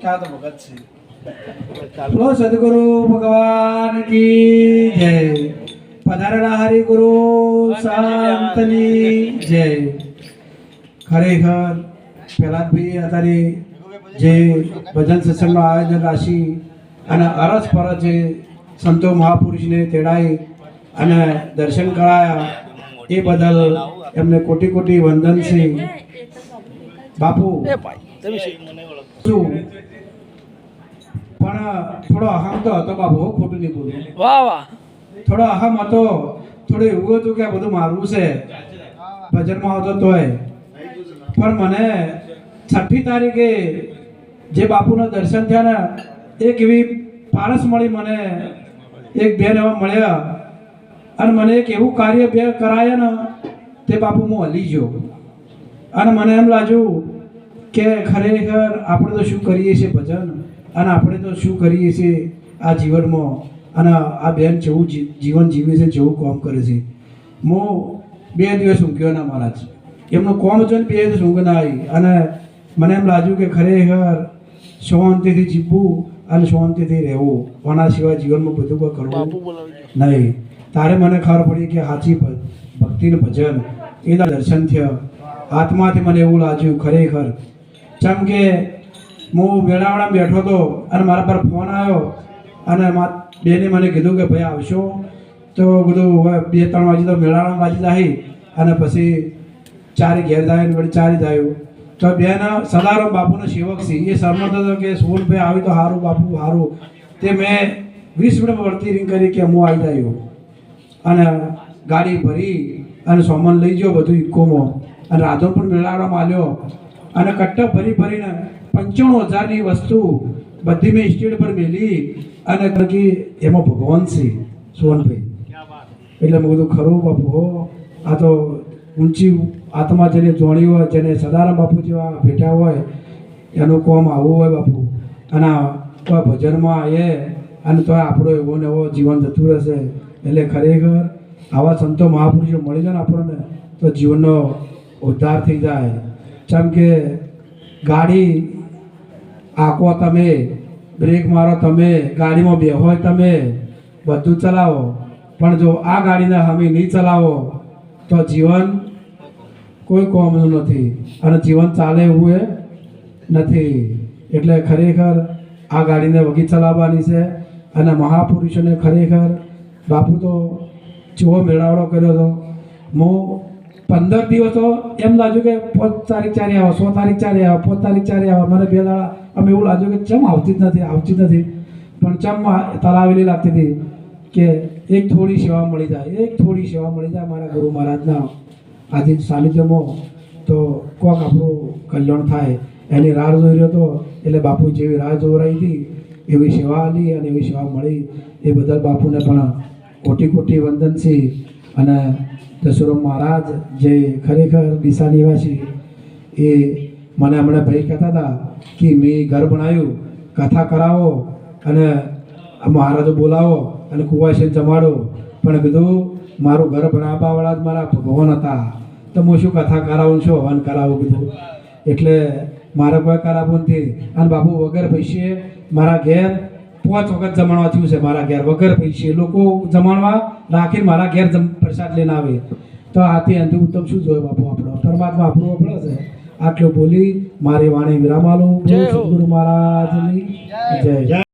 ક્યાં ભગત છે બોલો સદગુરુ ભગવાન કી જય પધારેલા હરિગુરુ સંતની જય ખરેખર પ્રહલાદભાઈ અત્યારે જે ભજન સત્સંગનું આયોજન રાશી અને અરસ પરસ જે સંતો મહાપુરુષને તેડાઈ અને દર્શન કરાયા એ બદલ એમને કોટી કોટી વંદન છે બાપુ પણ થોડો અહમ તો હતો બાપુ હો, ખોટું નહીં બોલું. વાહ વાહ. થોડો અહમ હતો. થોડું એવું હતું કે આ બધું મારું છે. ભજનમાં આવતો તોય પણ મને છઠ્ઠી તારીખે જે બાપુના દર્શન થયા ને એક એવી પારસ મળી મને. એક બેન એવા મળ્યા. અને મને એક એવું કાર્ય બે કરાયા ને તે બાપુ હું હલી ગયો. અને મને એમ લાગ્યું કે ખરેખર આપણે તો શું કરીએ છીએ ભજન? અને આપણે તો શું કરીએ છીએ આ જીવનમાં? અને આ બેન જેવું જીવન જીવે છે જેવું કામ કરે છે. હું બે દિવસ ઊંઘ્યો ના મહારાજ. એમનું કોમ જોઈને બે દિવસ ઊંઘ ના આવી. અને મને એમ લાગ્યું કે ખરેખર શાંતિથી જીવવું અને શાંતિથી રહેવું. કોના સિવાય જીવનમાં બધું કોઈ કરવું નહીં. તારે મને ખબર પડી કે સાચી ભક્તિનું ભજન. એના દર્શન થયા. આત્માથી મને એવું લાગ્યું ખરેખર જેમ કે હું મેળાવડા બેઠો હતો અને મારા પર ફોન આવ્યો અને બેને મને કીધું કે ભાઈ આવશો? તો બધું હવે બે ત્રણ વાગે તો મેળાવડા વાજી જાય અને પછી ચારે ઘેર જાય વળી ચારે જાય. તો બેન સદારો બાપુનો સેવક છે. એ સરમત હતો કે ભાઈ, આવી તો સારું બાપુ સારું તે મેં વીસ મિનિટ વળતી રિંગ કરી કે હું આવી જાય અને ગાડી ભરી અને સોમન લઈ ગયો બધું ઇકોમાં. અને રાધો પણ મેળાવડામાં આવ્યો અને કટ્ટા ભરી ભરીને પંચાણું હજારની વસ્તુ બધી મેં સ્ટેડ પર મેલી અને કે એમાં ભગવાન છે સોનભાઈ એટલે મેં કીધું ખરું બાપુ હો આ તો ઊંચી આત્મા જેને જોણી હોય જેને સદારામ બાપુ જેવા ભેટા હોય એનું કોમ આવું હોય બાપુ. અને તો ભજનમાં એ અને તો આપણો એવો ને એવો જીવન જતું રહેશે. એટલે ખરેખર આવા સંતો મહાપુરુષો મળી જાય ને આપણને તો જીવનનો ઉદ્ધાર થઈ જાય. જેમ કે ગાડી આંકો તમે બ્રેક મારો તમે, ગાડીમાં બેહો તમે, બધું ચલાવો. પણ જો આ ગાડીને અમે નહીં ચલાવો, તો જીવન કોઈ કોમનું નથી અને જીવન ચાલે એવું એ નથી. એટલે ખરેખર આ ગાડીને વગી ચલાવવાની છે અને મહાપુરુષોને ખરેખર બાપુ તો જેવો મેળાવડો કર્યો હતો હું પંદર દિવસ એમ લાગ્યું કે પાંચ તારીખ ચારે આવે, સો તારીખ ચારે આવે પાંચ તારીખ ચારે આવે. મને બે દાડા, અમે એવું લાગ્યું કે ચમ આવતી જ નથી, આવતી જ નથી. પણ ચમ તલાવેલી લાગતી હતી કે એક થોડી સેવા મળી જાય, એક થોડી સેવા મળી જાય મારા ગુરુ મહારાજના આજે સાનિધ્યમાં. તો કોક આપણું કલ્યાણ થાય. એની રાહ જોઈ રહ્યો હતો એટલે બાપુ જેવી રાહ જોવરાઈ હતી, એવી સેવા આલી અને એવી સેવા મળી. એ બદલ બાપુને પણ કોટી કોટી વંદન છે. અને દશરથ મહારાજ જે ખરેખર ડીસા નિવાસી, એ મને હમણાં ભાઈ કહેતા હતા કે મેં ઘર બનાવ્યું, કથા કરાવો અને મહારાજો બોલાવો અને કુવાશી જમાડો. પણ કીધું, મારું ઘર બનાવવાવાળા જ મારા ભગવાન હતા. તો હું શું કથા કરાવું છું હવન કરાવું? કીધું. એટલે મારે કોઈ કરાવું નથી. અને બાપુ વગર પૈસે મારા ઘેર પાંચ વખત જમાડવા થયું છે મારા ઘેર. વગર પૈસે. લોકો જમાડવા રાખીને મારા ઘેર પ્રસાદ લઈને આવે. તો આથી અંતે ઉત્તમ શું જોયે બાપુ આપણો? પરમાત્મા આપણું આપણો છે. આટલું બોલી મારી વાણી વિરામ આલો ગુરુ મહારાજની જય.